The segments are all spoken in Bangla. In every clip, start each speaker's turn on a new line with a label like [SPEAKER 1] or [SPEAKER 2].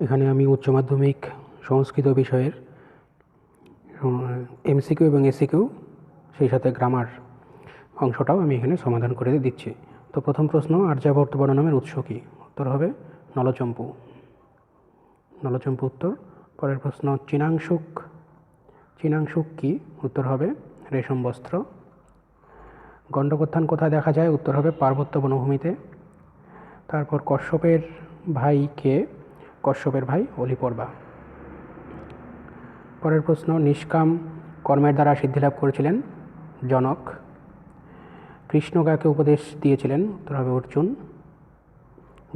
[SPEAKER 1] এখানে আমি উচ্চ মাধ্যমিক সংস্কৃত বিষয়ের এমসিকিউ এবং এসিকিউ সেই সাথে গ্রামার অংশটাও আমি এখানে সমাধান করে দিচ্ছি। তো প্রথম প্রশ্ন আর্যাবর্ত বর্ণনামের উৎস কী? উত্তর হবে নলচম্পু। নলচম্পু উত্তর। পরের প্রশ্ন, চীনাংশুক চীনাংশুক কি? উত্তর হবে রেশম বস্ত্র। গণ্ডকোত্থান কোথায় দেখা যায়? উত্তর হবে পার্বত্য বনভূমিতে। তারপর কশ্যপের ভাই কে? কশ্যপের ভাই অলিপর্বা পরের প্রশ্ন, নিষ্কাম কর্মের দ্বারা সিদ্ধিলাভ করেছিলেন জনক। কৃষ্ণ কাকে উপদেশ দিয়েছিলেন? উত্তর হবে অর্জুন।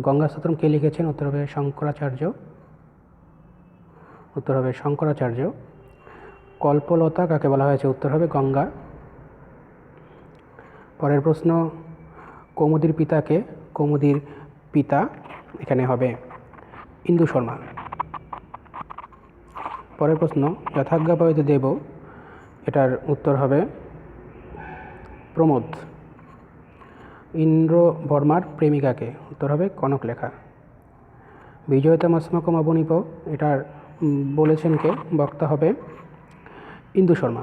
[SPEAKER 1] গঙ্গাস্তোত্রম কে লিখেছেন? উত্তর হবে শঙ্করাচার্য। উত্তর হবে শঙ্করাচার্য। কল্পলতা কাকে বলা হয়েছে? উত্তর হবে গঙ্গা। পরের প্রশ্ন, কৌমুদির পিতাকে কৌমুদির পিতা এখানে হবে। ইন্দু শর্মা। পরের প্রশ্ন, যথাজ্ঞাপয়িত দেব, এটার উত্তর হবে প্রমোদ। ইন্দ্র বর্মার প্রেমিকাকে, উত্তর হবে কনকলেখা বিজয়তমস্মকম অবনীপ, এটার বলেছেন কে, বক্তা হবে ইন্দু শর্মা।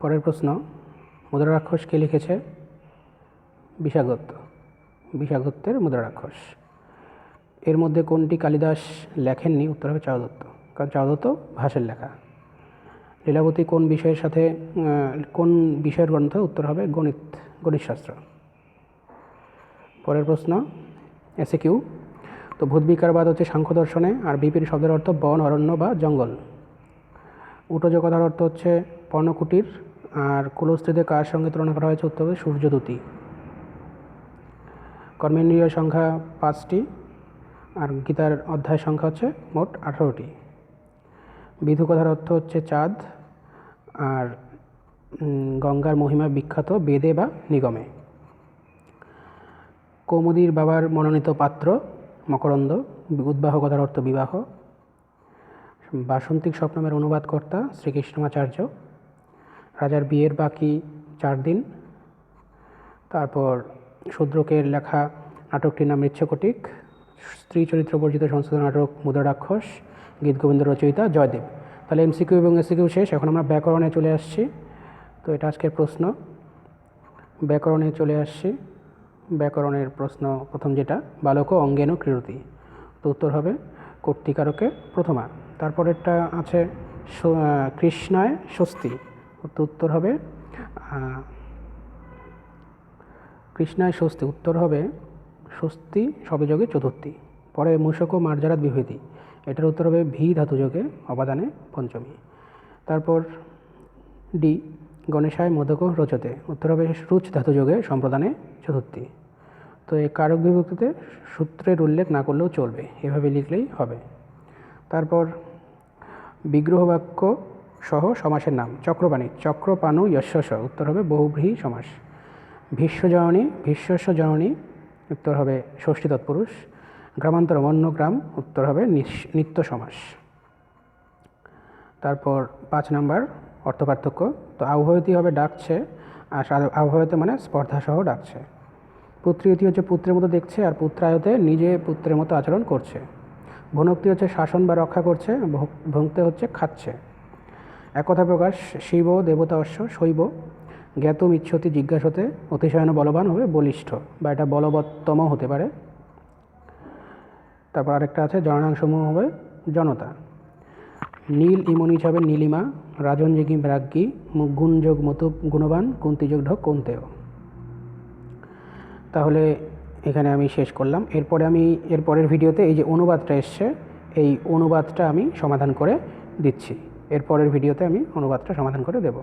[SPEAKER 1] পরের প্রশ্ন মুদ্রা রাক্ষস কে লিখেছে বিষাগত্য। বিষাগত্যের মুদ্রা রাক্ষস এর মধ্যে কোনটি কালিদাস লেখেননি? উত্তর হবে চারুদত্ত। কারণ চারুদত্ত ভাষের লেখা। লীলাবতী কোন বিষয়ের সাথে কোন বিষয়ের গ্রন্থ? উত্তর হবে গণিত, গণিতশাস্ত্র। পরের প্রশ্ন এসে কিউ তো ভূতবিকারবাদ হচ্ছে সাংখ্য দর্শনে আর বিপির শব্দের অর্থ বন, অরণ্য বা জঙ্গল। উটজ কথার অর্থ হচ্ছে পর্ণকুটির, আর কুলস্ত্রীদের কার সঙ্গে তুলনা করা হয়েছে? উত্তর সূর্যদূতী। কর্মেন্দ্রীয় সংখ্যা পাঁচটি। আর গীতার অধ্যায় সংখ্যা হচ্ছে মোট আঠারোটি। বিধু কথার অর্থ হচ্ছে চাঁদ আর গঙ্গার মহিমা বিখ্যাত বেদে বা নিগমে। কৌমুদীর বাবার মনোনীত পাত্র মকরন্দ, উদ্বাহ কথার অর্থ বিবাহ। বাসন্তিক স্বপ্নমের অনুবাদকর্তা শ্রীকৃষ্ণমাচার্য রাজার বিয়ের বাকি চার দিন। তারপর শূদ্রকের লেখা নাটকটির নাম মৃচ্ছকটিক। স্ত্রী চরিত্র পরিচিত সংস্কৃত নাটক মুদ্রারাক্ষস গীত গোবিন্দ রচয়িতা, জয়দেব। তাহলে এমসিকিউ এবং এসিকিউ শেষ, এখন আমরা ব্যাকরণে চলে আসছি। তো এটা আজকের প্রশ্ন। ব্যাকরণে চলে আসছি। ব্যাকরণের প্রশ্ন প্রথম যেটা, বালক অঙ্গেন ক্রীড়তি। তো উত্তর হবে কর্তিকারকে প্রথমা। তারপরেরটা আছে কৃষ্ণায় স্বস্তি। তো উত্তর হবে কৃষ্ণায় স্বস্তি। উত্তর হবে স্বস্তি সবেযোগে চতুর্থী। পরে মূষক মার্জারাত বিভূতি। এটার উত্তর হবে ভি ধাতুযোগে অবাদানে পঞ্চমী। তারপর ডি, গণেশায় মোদক রচতে। উত্তর হবে রুচ ধাতুযোগে সম্প্রদানে চতুর্থী। তো এই কারক বিভক্তিতে সূত্রের উল্লেখ না করলেও চলবে। এভাবে লিখলেই হবে। তারপর বিগ্রহ বাক্য সহ সমাসের নাম। চক্রপাণী চক্রপাণু যশস উত্তর হবে বহুব্রীহি সমাস। ভীষ্মজননী ভীষ্মস্য জননী উত্তর হবে ষষ্ঠী তৎপুরুষ, গ্রামান্তর অন্য গ্রাম, উত্তর হবে নিত্য সমাস। তারপর পাঁচ নাম্বার, অর্থপার্থক্য, তো আবহাওয়তী হবে ডাকছে, আর আবহাওয়তে মানে স্পর্ধাসহ ডাকছে। পুত্রীয়তী হচ্ছে পুত্রের মতো দেখছে, আর পুত্রায়তে নিজে পুত্রের মতো আচরণ করছে। ভনক্তি হচ্ছে শাসন বা রক্ষা করছে ভুঙ্ক্তে হচ্ছে খাচ্ছে। এক কথা প্রকাশ, শিব, দেবতা অশ্ব, শৈব জ্ঞাতম ইচ্ছতি জিজ্ঞাসতে অতিশয়ন বলবান হবে, বলিষ্ঠ বা এটা বলবত্তম হতে পারে। তারপর আরেকটা আছে জননাংসমূহ হবে জনতা। নীল ইমনিজ হবে নীলিমা রাজনযোগী রাজ্ঞী গুণযোগ মতো গুণবান, কুন্তিযোগ ঢক কুন্তেয়। তাহলে এখানে আমি শেষ করলাম। এরপরে আমি, এরপরের ভিডিওতে এই যে অনুবাদটা এসছে, এই অনুবাদটা আমি সমাধান করে দিচ্ছি। এরপরের ভিডিওতে আমি অনুবাদটা সমাধান করে দেব।